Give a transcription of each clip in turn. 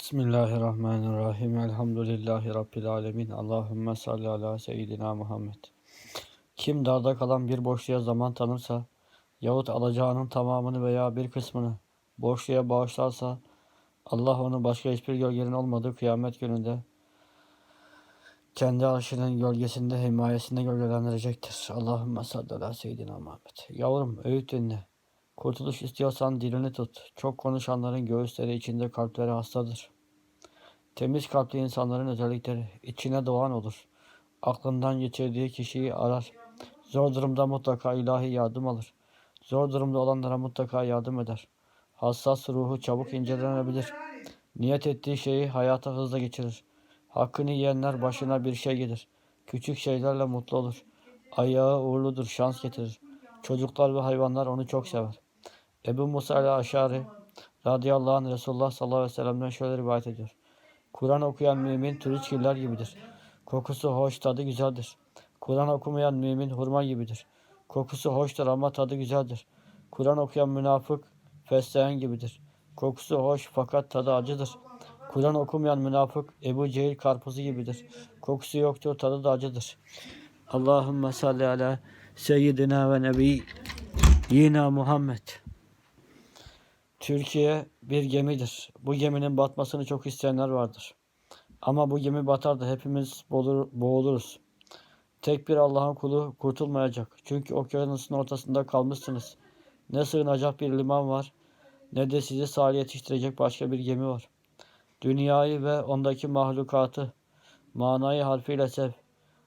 Bismillahirrahmanirrahim. Elhamdülillahi Rabbil alemin. Allahümme salli ala seyyidina Muhammed. Kim darda kalan bir boşluğa zaman tanırsa yahut alacağının tamamını veya bir kısmını boşluğa bağışlarsa Allah onu başka hiçbir gölgenin olmadığı kıyamet gününde kendi arşının gölgesinde, himayesinde gölgelendirecektir. Allahümme salli ala seyyidina Muhammed. Yavrum öğüt dinle. Kurtuluş istiyorsan dilini tut. Çok konuşanların göğüsleri içinde kalpleri hastadır. Temiz kalpli insanların özellikleri içine doğan olur. Aklından geçirdiği kişiyi arar. Zor durumda mutlaka ilahi yardım alır. Zor durumda olanlara mutlaka yardım eder. Hassas ruhu çabuk incelenebilir. Niyet ettiği şeyi hayata hızla geçirir. Hakkını yiyenler başına bir şey gelir. Küçük şeylerle mutlu olur. Ayağı uğurludur, şans getirir. Çocuklar ve hayvanlar onu çok sever. Ebu Musa el-Aşari radıyallahu anh Resulullah sallallahu aleyhi ve sellem'den şöyle rivayet ediyor. Kur'an okuyan mümin türüçgiller gibidir. Kokusu hoş, tadı güzeldir. Kur'an okumayan mümin hurma gibidir. Kokusu hoştur ama tadı güzeldir. Kur'an okuyan münafık fesleğen gibidir. Kokusu hoş fakat tadı acıdır. Kur'an okumayan münafık Ebu Cehil karpuzu gibidir. Kokusu yoktur, tadı da acıdır. Allahümme salli ala seyyidina ve nebi yina Muhammed. Türkiye bir gemidir. Bu geminin batmasını çok isteyenler vardır. Ama bu gemi batar da hepimiz boğulur, boğuluruz. Tek bir Allah'ın kulu kurtulmayacak. Çünkü okyanusun ortasında kalmışsınız. Ne sığınacak bir liman var, ne de sizi sahile yetiştirecek başka bir gemi var. Dünyayı ve ondaki mahlukatı, manayı harfiyle sev,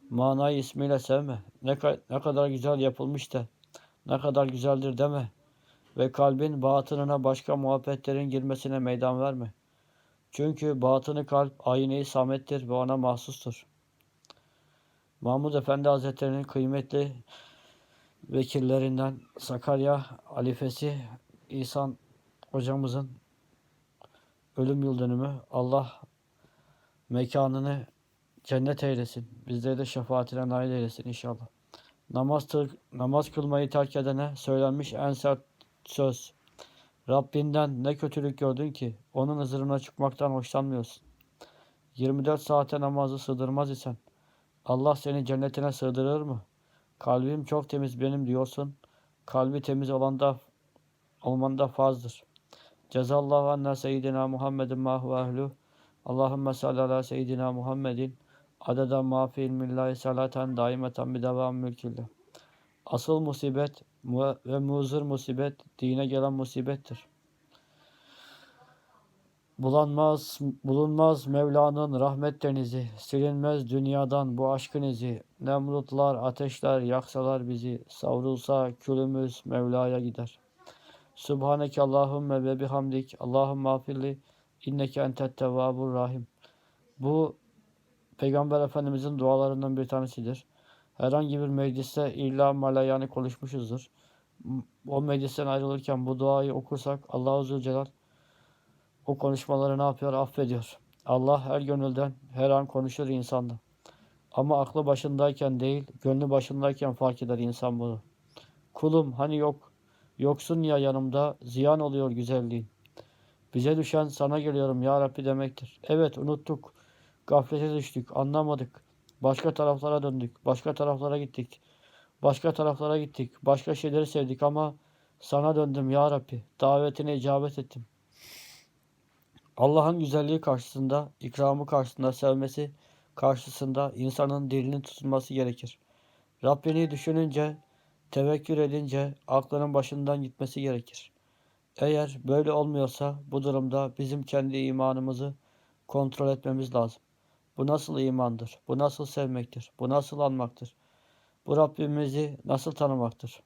manayı ismiyle sevme. Ne, ne kadar güzel yapılmış da, ne kadar güzeldir deme ve kalbin batınına başka muhabbetlerin girmesine meydan verme. Çünkü batını kalp ayine-i samettir ve ona mahsustur. Mahmud Efendi Hazretleri'nin kıymetli vekillerinden Sakarya halifesi İhsan hocamızın ölüm yıl dönümü. Allah mekanını cennet eylesin. Bizleri de şefaatine nail eylesin inşallah. Namaz, namaz kılmayı terk edene söylenmiş en sert söz. Rabbinden ne kötülük gördün ki onun hızırına çıkmaktan hoşlanmıyorsun. 24 saate namazı sığdırmaz isen Allah seni cennetine sığdırır mı? Kalbim çok temiz benim diyorsun. Kalbi temiz olan da olmanda fazdır. Cezallahu anna seyyidina Muhammedin ma huve ehlu. Allahümme salli ala seyyidina Muhammedin adeden ma fi ilmillahi salaten daimeten bi devam mülkillah. Asıl musibet mu- ve muzır musibet dine gelen musibettir. Bulanmaz, bulunmaz Mevla'nın rahmet denizi, silinmez dünyadan bu aşkın izi. Nemrutlar, ateşler yaksalar bizi, savrulsa külümüz Mevla'ya gider. Subhaneke Allahümme ve bihamdik, Allahümme afirli, inneke entet tevvabur rahim. Bu Peygamber Efendimizin dualarından bir tanesidir. Herhangi bir mecliste illa malayani konuşmuşuzdur. O meclisten ayrılırken bu duayı okursak Allah-u Zülcelal o konuşmaları ne yapıyor? Affediyor. Allah her gönülden her an konuşur insanda. Ama aklı başındayken değil, gönlü başındayken fark eder insan bunu. Kulum hani yok, yoksun ya yanımda, ziyan oluyor güzelliğin. Bize düşen sana geliyorum ya Rabbi demektir. Evet unuttuk, gaflete düştük, anlamadık. Başka taraflara döndük, başka taraflara gittik. Başka taraflara gittik, başka şeyleri sevdik ama sana döndüm ya Rabbi. Davetine icabet ettim. Allah'ın güzelliği karşısında, ikramı karşısında, sevmesi karşısında insanın dilinin tutulması gerekir. Rabbini düşününce, tevekkül edince aklının başından gitmesi gerekir. Eğer böyle olmuyorsa bu durumda bizim kendi imanımızı kontrol etmemiz lazım. Bu nasıl imandır? Bu nasıl sevmektir? Bu nasıl anmaktır? Bu Rabbimizi nasıl tanımaktır?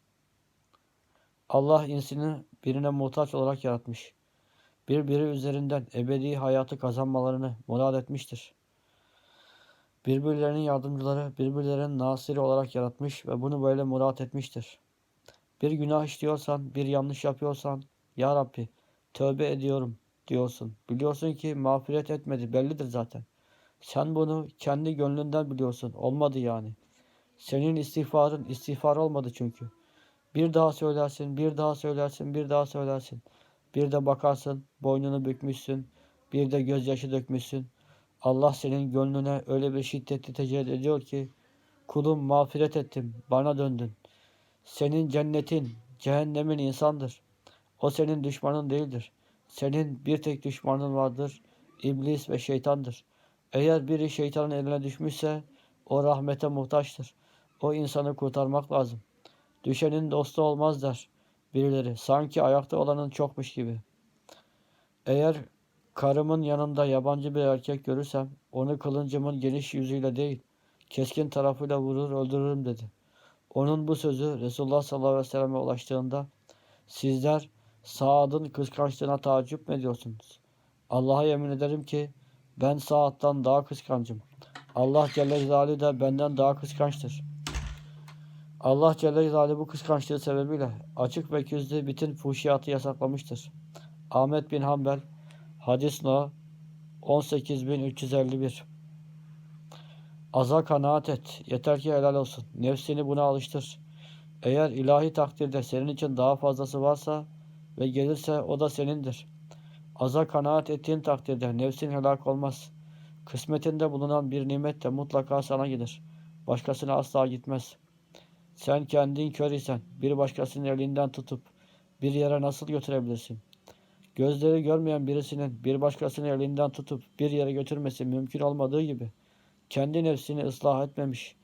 Allah insini birine muhtaç olarak yaratmış birbiri üzerinden ebedi hayatı kazanmalarını murad etmiştir. Birbirlerinin yardımcıları, birbirlerinin nasiri olarak yaratmış ve bunu böyle murat etmiştir. Bir günah işliyorsan, bir yanlış yapıyorsan, Ya Rabbi tövbe ediyorum diyorsun. Biliyorsun ki mağfiret etmedi, bellidir zaten. Sen bunu kendi gönlünden biliyorsun, olmadı yani. Senin istiğfarın istiğfar olmadı çünkü. Bir daha söylersin, bir daha söylersin, bir daha söylersin. Bir de bakarsın boynunu bükmüşsün. bir de gözyaşı dökmüşsün. Allah senin gönlüne öyle bir şiddetli tecelli ediyor ki kulum mağfiret ettim, bana döndün. Senin cennetin, cehennemin insandır. O senin düşmanın değildir. Senin bir tek düşmanın vardır. İblis ve şeytandır. Eğer biri şeytanın eline düşmüşse o rahmete muhtaçtır. O insanı kurtarmak lazım. Düşenin dostu olmaz der birileri. Sanki ayakta olanın çokmuş gibi. Eğer karımın yanında yabancı bir erkek görürsem onu kılıncımın geniş yüzüyle değil keskin tarafıyla vurur öldürürüm dedi. Onun bu sözü Resulullah sallallahu aleyhi ve selleme ulaştığında sizler Saad'ın kıskançlığına tacip mi ediyorsunuz? Allah'a yemin ederim ki ben Saad'dan daha kıskancım. Allah Celle Celaluhu da benden daha kıskançtır. Allah Celle Celaluhu bu kıskançlığı sebebiyle açık ve gizli bütün fuhşiyatı yasaklamıştır. Ahmet bin Hanbel Hadis no 18351 Aza kanaat et. Yeter ki helal olsun. Nefsini buna alıştır. Eğer ilahi takdirde senin için daha fazlası varsa ve gelirse o da senindir. Aza kanaat ettiğin takdirde nefsin helak olmaz. Kısmetinde bulunan bir nimet de mutlaka sana gider. Başkasına asla gitmez. Sen kendin kör isen bir başkasının elinden tutup bir yere nasıl götürebilirsin? Gözleri görmeyen birisinin bir başkasının elinden tutup bir yere götürmesi mümkün olmadığı gibi kendi nefsini ıslah etmemiş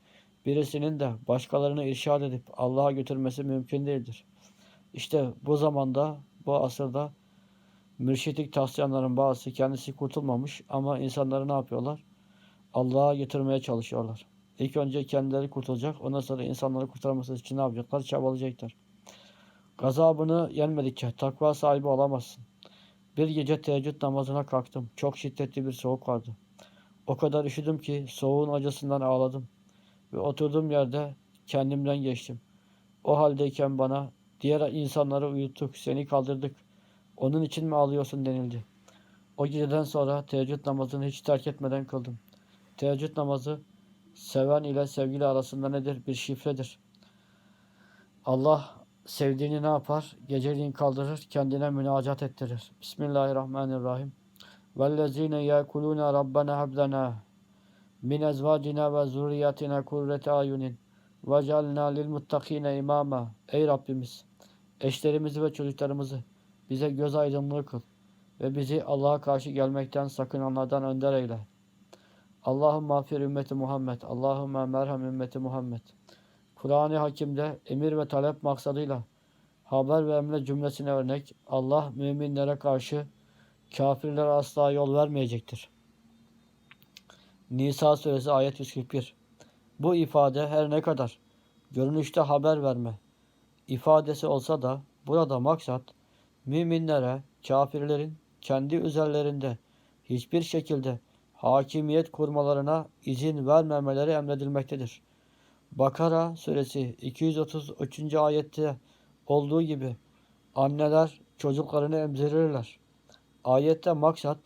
birisinin de başkalarını irşad edip Allah'a götürmesi mümkün değildir. İşte bu zamanda, bu asırda mürşitlik taslayanların bazısı kendisi kurtulmamış ama insanları ne yapıyorlar? Allah'a götürmeye çalışıyorlar. İlk önce kendileri kurtulacak, ondan sonra insanları kurtarması için ne yapacaklar? Çabalayacaklar. Gazabını yenmedikçe takva sahibi olamazsın. Bir gece teheccüd namazına kalktım. Çok şiddetli bir soğuk vardı. O kadar üşüdüm ki soğuğun acısından ağladım. Ve oturduğum yerde kendimden geçtim. O haldeyken bana diğer insanları uyuttuk, seni kaldırdık. Onun için mi ağlıyorsun denildi. O geceden sonra teheccüd namazını hiç terk etmeden kıldım. Teheccüd namazı seven ile sevgili arasında nedir? Bir şifredir. Allah sevdiğini ne yapar? Geceliğin kaldırır, kendine münacat ettirir. Bismillahirrahmanirrahim. وَالَّذ۪ينَ يَأْكُلُونَ رَبَّنَا هَبْ لَنَا مِنْ اَزْوَاجِنَا وَزُرِّيَّاتِنَا كُرَّةَ اَعْيُنٍ وَجَعَلْنَا لِلْمُتَّقِينَ اِمَامًا Ey Rabbimiz! Eşlerimizi ve çocuklarımızı bize göz aydınlığı kıl ve bizi Allah'a karşı gelmekten sakınanlardan önder eyle. Allah'ım mağfir ümmeti Muhammed. Allahümme merham ümmeti Muhammed. Kur'an-ı Hakim'de emir ve talep maksadıyla haber ve emre cümlesine örnek Allah müminlere karşı kafirlere asla yol vermeyecektir. Nisa suresi ayet 141 Bu ifade her ne kadar görünüşte haber verme ifadesi olsa da burada maksat müminlere kafirlerin kendi üzerlerinde hiçbir şekilde hakimiyet kurmalarına izin vermemeleri emredilmektedir. Bakara suresi 233. ayette olduğu gibi anneler çocuklarını emzirirler. Ayette maksat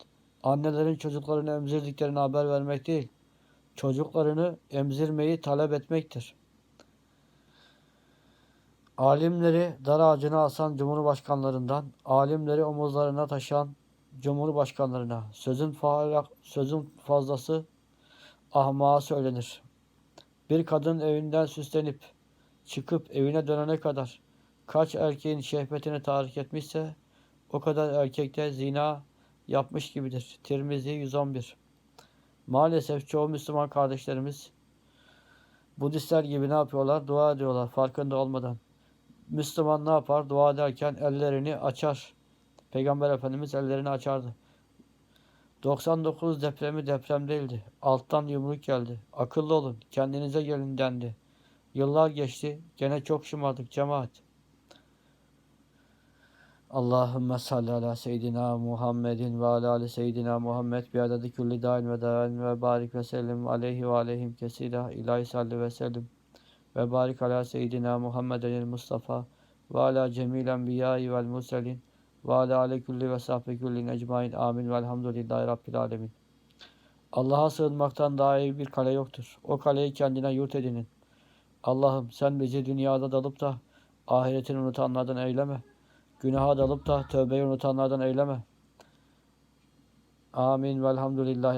annelerin çocuklarını emzirdiklerini haber vermek değil, çocuklarını emzirmeyi talep etmektir. Alimleri dar ağacına asan cumhurbaşkanlarından, alimleri omuzlarına taşıyan cumhurbaşkanlarına sözün, faal, sözün fazlası ahmağa söylenir. Bir kadın evinden süslenip çıkıp evine dönene kadar kaç erkeğin şehvetini tahrik etmişse o kadar erkekte zina yapmış gibidir. Tirmizi 111 Maalesef çoğu Müslüman kardeşlerimiz Budistler gibi ne yapıyorlar? Dua ediyorlar farkında olmadan. Müslüman ne yapar? Dua ederken ellerini açar. Peygamber Efendimiz ellerini açardı. 99 depremi deprem değildi. Alttan yumruk geldi. Akıllı olun. Kendinize gelin dendi. Yıllar geçti. Gene çok şımardık cemaat. Allahümme salli ala seyyidina Muhammedin ve ala ali seyyidina Muhammed bi adedi külli dain ve dain ve barik ve sellim aleyhi ve aleyhim kesira ilahi salli ve sellim ve barik ala seyyidina Muhammedin Mustafa ve ala cemil enbiyai vel murselin ve ala ale külli ve sahbi külli ecmain amin velhamdülillahi rabbil alemin. Allah'a sığınmaktan daha iyi bir kale yoktur. O kaleyi kendine yurt edinin. Allah'ım sen bizi dünyada dalıp da ahiretini unutanlardan eyleme. Günaha dalıp da tövbeyi unutanlardan eyleme. Amin velhamdülillahi